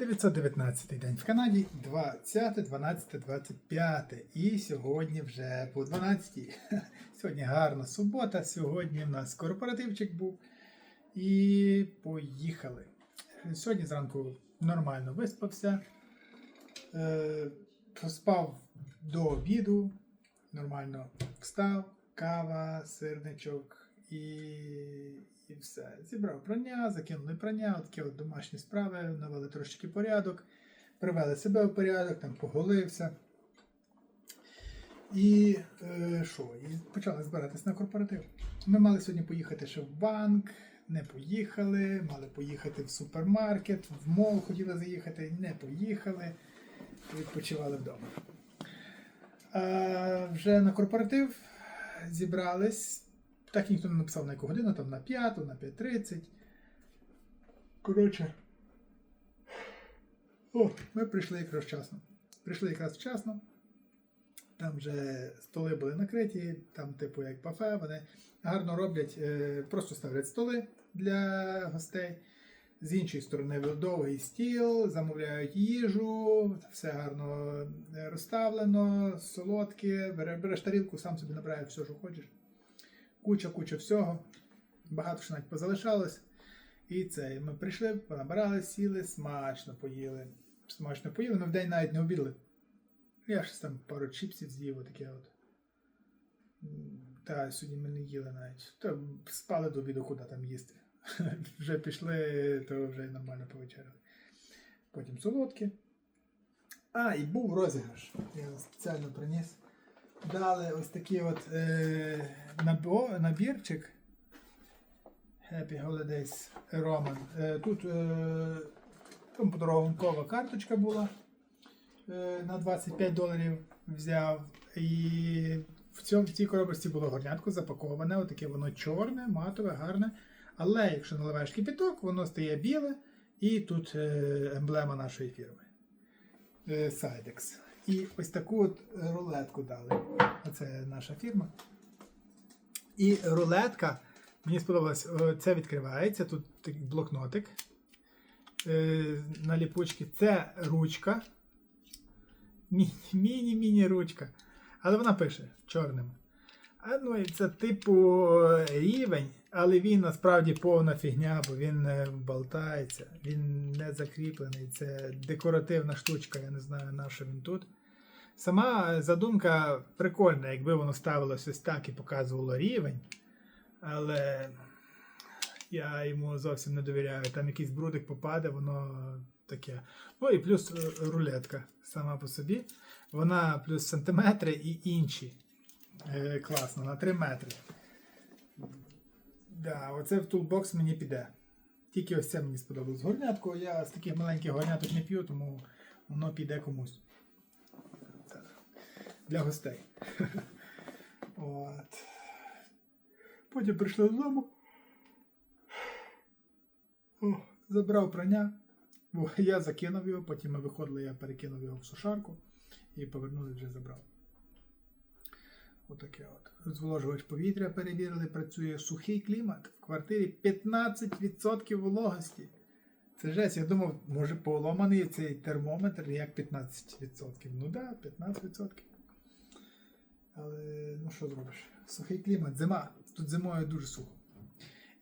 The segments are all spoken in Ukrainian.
919 день в Канаді, 20, 12, 25. І сьогодні вже по 12. Сьогодні гарна субота. Сьогодні в нас корпоративчик був. І поїхали. Сьогодні зранку нормально виспався. Е, Спав до обіду, нормально встав, кава, сирничок і все. Зібрав прання, закинули прання, такі от домашні справи, навели трошечки порядок, привели себе в порядок, там поголився. І е, що? І почали збиратись на корпоратив. Ми мали сьогодні поїхати ще в банк, не поїхали, мали поїхати в супермаркет, в мол хотіли заїхати, не поїхали, відпочивали вдома. А вже на корпоратив зібрались. Так ніхто не написав на яку годину, там на 5, на 5.30. Коротше. О, ми прийшли якраз вчасно. Прийшли якраз вчасно. Там вже столи були накриті, там, типу, як пафе, вони гарно роблять, е, просто ставлять столи для гостей. З іншої сторони довгий стіл, замовляють їжу, все гарно розставлено, солодке, береш тарілку, сам собі набираєш все, що хочеш. Куча, куча всього. Багато що навіть позалишалось. І це, ми прийшли, понабирали, сіли, смачно поїли. Смачно поїли, ми вдень навіть не обідали. Я щось там пару чіпсів з'їв, отаке от. Та сьогодні ми не їли навіть. Та спали до обіду, куди там їсти. вже пішли, то вже нормально повечеряли. Потім солодкі. А, і був розіграш. Я спеціально приніс. Дали ось такий от е, набірчик. Happy Holidays Roman. Е, тут е, подарункова карточка була. Е, на 25 доларів взяв. І в, цьому, в цій коробочці було горнятко запаковане, отаке воно чорне, матове, гарне. Але якщо наливаєш кипяток, воно стає біле, і тут е, емблема нашої фірми. Е, Sidex. І ось таку от рулетку дали. Оце наша фірма. І рулетка, мені сподобалось, е, це відкривається, тут блокнотик е, на ліпучці. Це ручка. Міні- Міні-міні ручка. Але вона пише чорним. А, ну, і це типу е, рівень, але він насправді повна фігня, бо він не болтається, він не закріплений. Це декоративна штучка, я не знаю, на що він тут. Сама задумка прикольна, якби воно ставилось ось так і показувало рівень. Але я йому зовсім не довіряю. Там якийсь брудик попаде, воно таке. Ну і плюс рулетка сама по собі. Вона плюс сантиметри і інші. Е, класно, на 3 метри. Да, оце в тулбокс мені піде. Тільки ось це мені сподобалось. Горнятко, я з таких маленьких горняток не п'ю, тому воно піде комусь. Для гостей. От. Потім прийшли додому. О, забрав прання. Я закинув його, потім ми виходили, я перекинув його в сушарку і повернули вже забрав. Отаке от. Зволожувач повітря перевірили, працює сухий клімат. В квартирі 15% вологості. Це жесть, я думав, може поломаний цей термометр, як 15%. Ну да, 15%. Але ну що зробиш? Сухий клімат, зима. Тут зимою дуже сухо.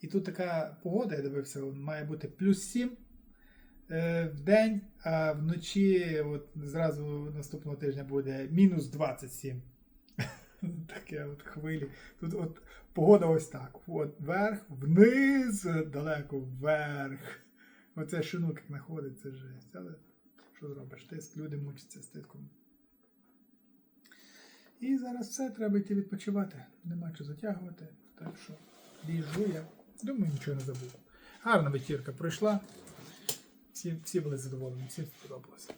І тут така погода, я дивився, має бути плюс 7 е, в день, а вночі, от зразу наступного тижня буде мінус 27. Таке от хвилі. Тут от погода ось так. От вверх, вниз, далеко вверх. Оце шинок як знаходить, це жесть. Але що зробиш? Тиск, люди мучаться з тиском. І зараз все, треба йти відпочивати. Нема що затягувати. Так що біжу я. Думаю, нічого не забув. Гарна вечірка пройшла. Всі, всі були задоволені, всім сподобалося.